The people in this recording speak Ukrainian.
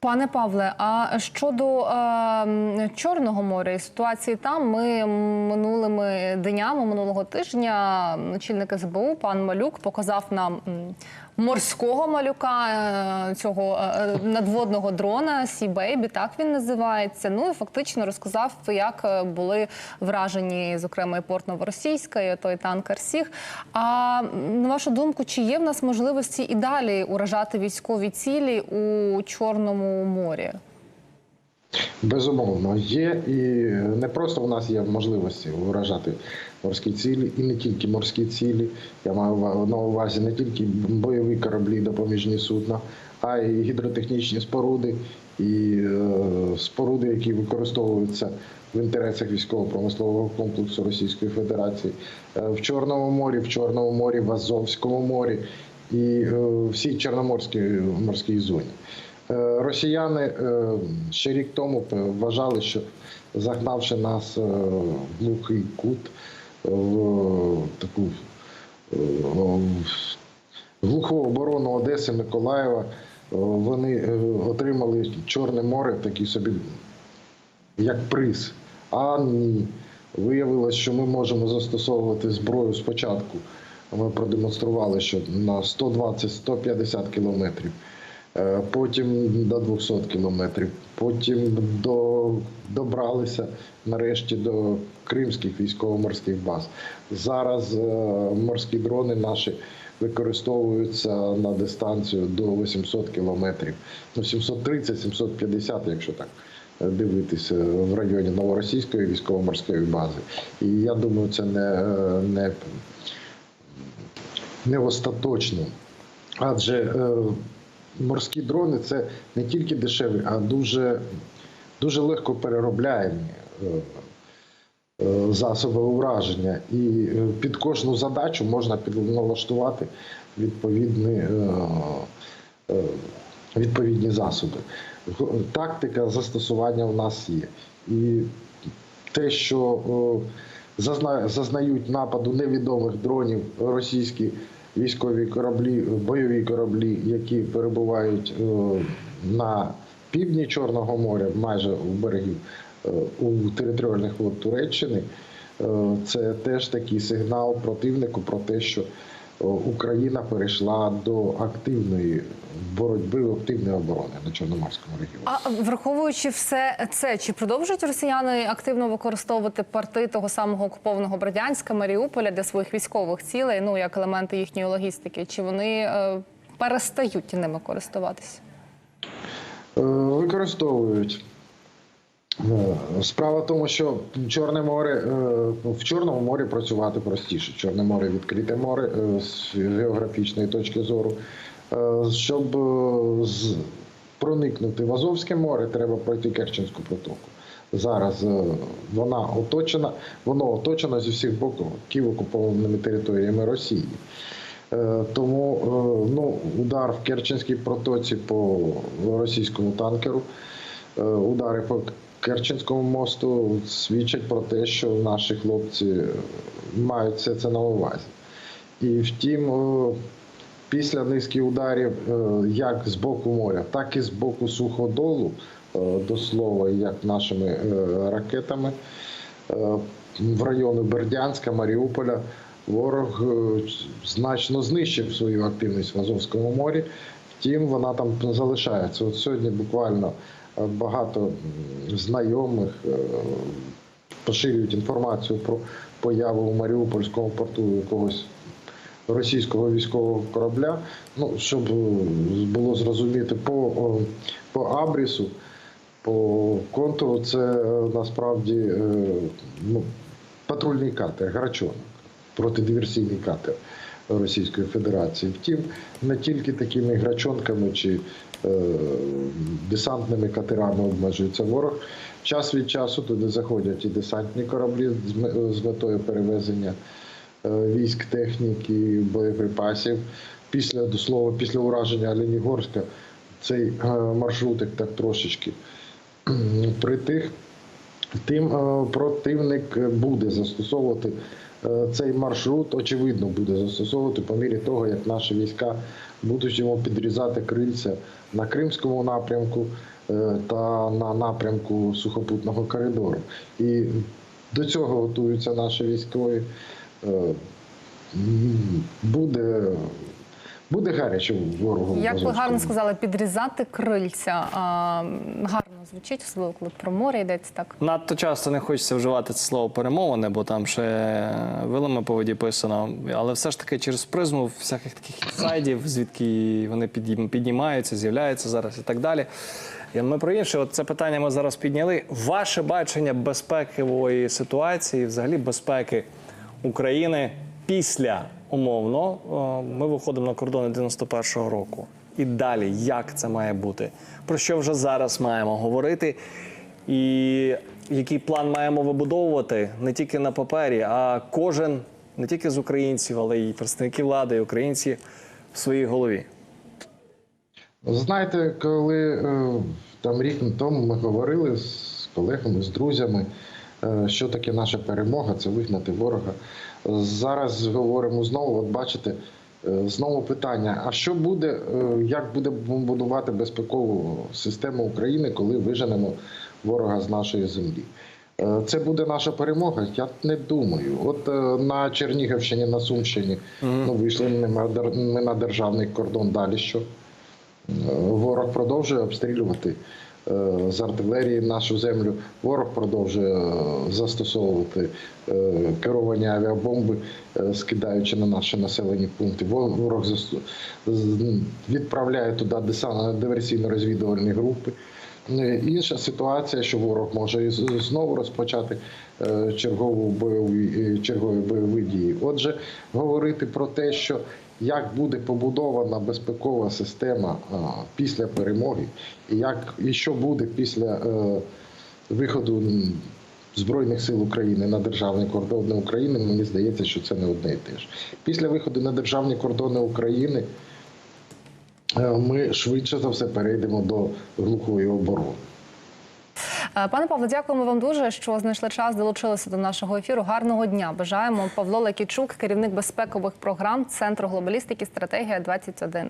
Пане Павле, а щодо е, Чорного моря і ситуації там, ми минулими днями, минулого тижня, начальник СБУ пан Малюк показав нам морського малюка е, цього е, надводного дрона Сі Бейбі, так він називається. Ну і фактично розказав, як е, були вражені, зокрема, і порт Новоросійська, і той танкер Сіг. А на вашу думку, чи є в нас можливості і далі уражати військові цілі у Чорному морі? Безумовно, є і не просто в нас є можливості вражати морські цілі, і не тільки морські цілі. Я маю на увазі не тільки бойові кораблі, допоміжні судна, а й гідротехнічні споруди і е, споруди, які використовуються в інтересах військово-промислового комплексу Російської Федерації Е, в Чорному морі, в Чорному морі, в Азовському морі і е, всій Чорноморській морській зоні. Е, Росіяни е, ще рік тому вважали, що загнавши нас е, в глухий кут, в таку в глуху оборону Одеси, Миколаєва, вони отримали Чорне море такий собі як приз. А ні. Виявилось, що ми можемо застосовувати зброю спочатку. Ми продемонстрували, що на 120-150 кілометрів, потім до 200 кілометрів, потім до, добралися нарешті до кримських військово-морських баз. Зараз е, морські дрони наші використовуються на дистанцію до 800 кілометрів, ну 730-750, якщо так е, дивитися в районі Новоросійської військово-морської бази. І я думаю, це не, е, не, не остаточно. Адже е, морські дрони це не тільки дешеві, а дуже, дуже легко переробляємі е, е, засоби ураження. І е, під кожну задачу можна підналаштувати відповідні, відповідні засоби. Тактика застосування в нас є. І те, що зазнають нападу невідомих дронів російські військові кораблі, бойові кораблі, які перебувають е, на півдні Чорного моря, майже у берегів е, у територіальних вод Туреччини, е, це теж такий сигнал противнику про те, що Україна перейшла до активної боротьби, активної оборони на Чорноморському регіоні. А враховуючи все це, чи продовжують росіяни активно використовувати порти того самого окупованого Бердянська, Маріуполя для своїх військових цілей, ну як елементи їхньої логістики? Чи вони е, перестають ними користуватися? Е, Використовують. Е, Справа в тому, що Чорне море е, в Чорному морі працювати простіше. Чорне море відкрите море е, з географічної точки зору. Е, Щоб проникнути в Азовське море, треба пройти Керченську протоку. Зараз вона оточена, воно оточено зі всіх боків окупованими територіями Росії. Тому ну, удар в Керченській протоці по російському танкеру, удари по Керченському мосту свідчать про те, що наші хлопці мають все це на увазі. І втім, е, після низки ударів, е, як з боку моря, так і з боку суходолу, е, до слова, як нашими ракетами, в районі Бердянська, Маріуполя, ворог значно знищив свою активність в Азовському морі. Втім, вона там залишається. От сьогодні буквально е, багато знайомих е, поширюють інформацію про появу у Маріупольському порту якогось російського військового корабля. Ну, щоб е, було зрозуміти по, по абрісу, по контуру, це насправді ну, патрульний катер, грачонок, протидиверсійний катер Російської Федерації. Втім, не тільки такими грачонками чи е, десантними катерами обмежується ворог. Час від часу туди заходять і десантні кораблі з метою перевезення е, військ, техніки, боєприпасів. Після до слова, після ураження Оленігорська цей е, маршрутик так трошечки притих. Тим е, противник буде застосовувати цей маршрут, очевидно, буде застосовувати по мірі того, як наші війська будуть йому підрізати крильця на Кримському напрямку е, та на напрямку сухопутного коридору. І до цього готуються наші військові. Е, Буде, буде гаряче ворогу. Як ви гарно сказали, підрізати крильця. А, гарно звучить, особливо коли про море йдеться так. Надто часто не хочеться вживати це слово перемовини, бо там ще вилами по воді писано. Але все ж таки через призму всяких таких інсайдів, звідки вони піднімаються, з'являються зараз і так далі. І ми про інше, от це питання ми зараз підняли. Ваше бачення безпекової ситуації, взагалі безпеки України після умовно. Ми виходимо на кордони 91-го року. І далі, як це має бути? Про що вже зараз маємо говорити? І який план маємо вибудовувати не тільки на папері, а кожен не тільки з українців, але й представники влади, і українці в своїй голові. Знаєте, коли е, там рік тому ми говорили з колегами, з друзями, е, що таке наша перемога, це вигнати ворога. Зараз говоримо знову, от бачите, е, знову питання: а що буде, е, як буде будувати безпекову систему України, коли виженемо ворога з нашої землі? Е, Це буде наша перемога? Я не думаю. От е, на Чернігівщині, на Сумщині, ну вийшли ми на державний кордон. Далі що? Ворог продовжує обстрілювати е, з артилерії нашу землю. Ворог продовжує е, застосовувати е, керовані авіабомби, е, скидаючи на наші населені пункти. Ворог відправляє туди диверсійно-розвідувальні групи. Е, Інша ситуація, що ворог може знову розпочати е, чергову бойові е, чергові бойові дії. Отже, говорити про те, що як буде побудована безпекова система після перемоги, і як і що буде після е, виходу Збройних сил України на державні кордони України, мені здається, що це не одне і те ж. Після виходу на державні кордони України е, ми швидше за все перейдемо до глухої оборони. Е, Пане Павло, дякуємо вам дуже, що знайшли час, долучилися до нашого ефіру. Гарного дня. Бажаємо Павло Лакічук, керівник безпекових програм Центру глобалістики, стратегія 21